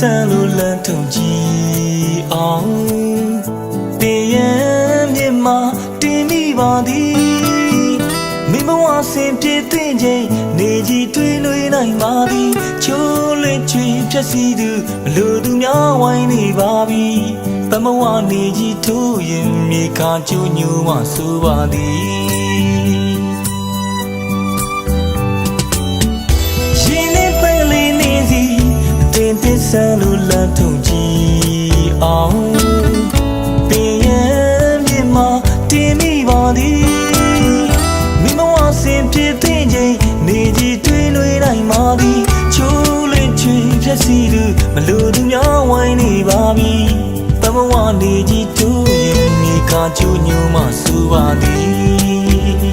ဆန်းလိုလန်းထုံကြည့်အောင်တင်ရန်မြမတင်မိပါသည်မိဘဝဆင်ပြေသွင်းခြင်းနေကြည်တွေးလွေနိုင်ပါသည်ချိုးလက်ချွေဖြက်စီသူမလိုသူများဝိုင်းနေပါပြီသမဝနေကြည်ထိုးရင်မြေခါချိုးညိုမှဆိုပါသည် ဆန်လို့လမ်းထုံကြည့်အောင်ပင်ရန်မြေမှာတင်မိပါသည်မိမဝဆင်ပြေးသိမ့်ချိန်နေကြီးတွေးလွေနိုင်ပါသည်ချိုးလင်းချွေဖြက်စီသူမလို့သူများဝိုင်းနေပါပြီတမဝနေကြီးတို့ရင်မြေခါကျူးညူမှဆိုပါသည်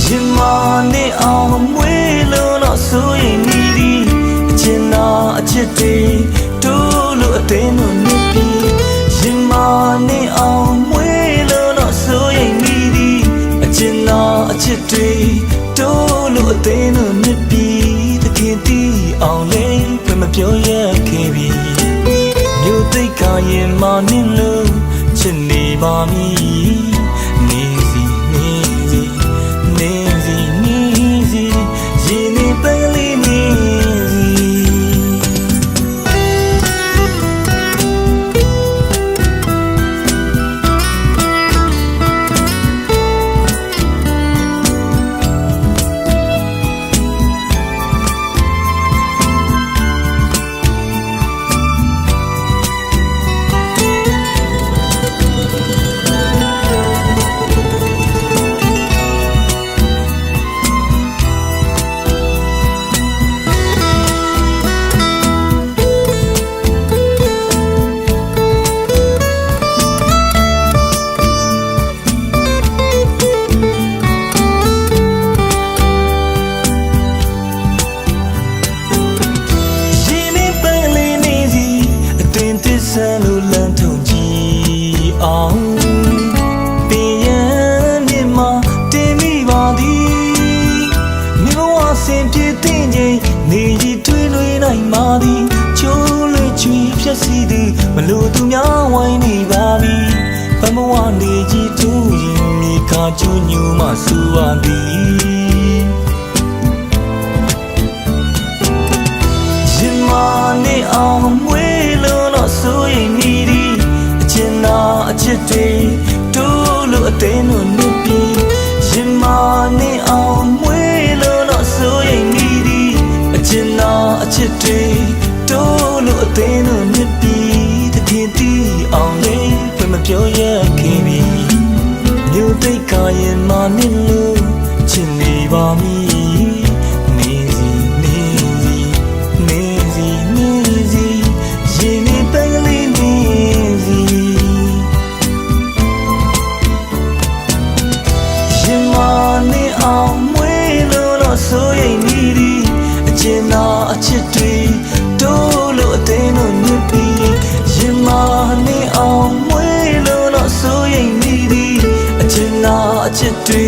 ရှင်မနဲ့အောင်မွေးလို့ တော့ဆိုရင်မိသည်အချင်သာအချစ်တွေတို့လို့အတင်းတို့ အတင်းတစ္ဆန်လို့လမ်းထုံကြည့်အောင်ပင်ရန်မြင်မှာတင်မိပါသည်မိဘဝဆင်ပြေးတင်ချိန်နေကြီးထွေးလွေနိုင်ပါသည်ချိုးလွေချွေဖြက်စီသည်မလို့သူများဝိုင်းနေပါပြီဘမဝနေကြီးသူရင်မြေခါချူညူမှစူပါသည် တေတို့လိုအတင်းတို့နစ်ပြီးရင်မနေအောင်မွေးလို့တော့စိုးရိမ်မိသည်အချင်တော်အချစ်တွေတို့လိုအတင်းတို့နစ်ပြီးတထင်တီးအောင်လေးဘယ်မပြောရခင်ပြီမြို့သိက္ခာရင်မနစ်လို့ချင်နေပါမည် ချစ်တွေတို့လို့အသေးတို့ညစ်ပြီးရင်မနေအောင်မွေးလို့တော့စိုးရိမ်နေသည်အချင်းသာအချစ်တွေ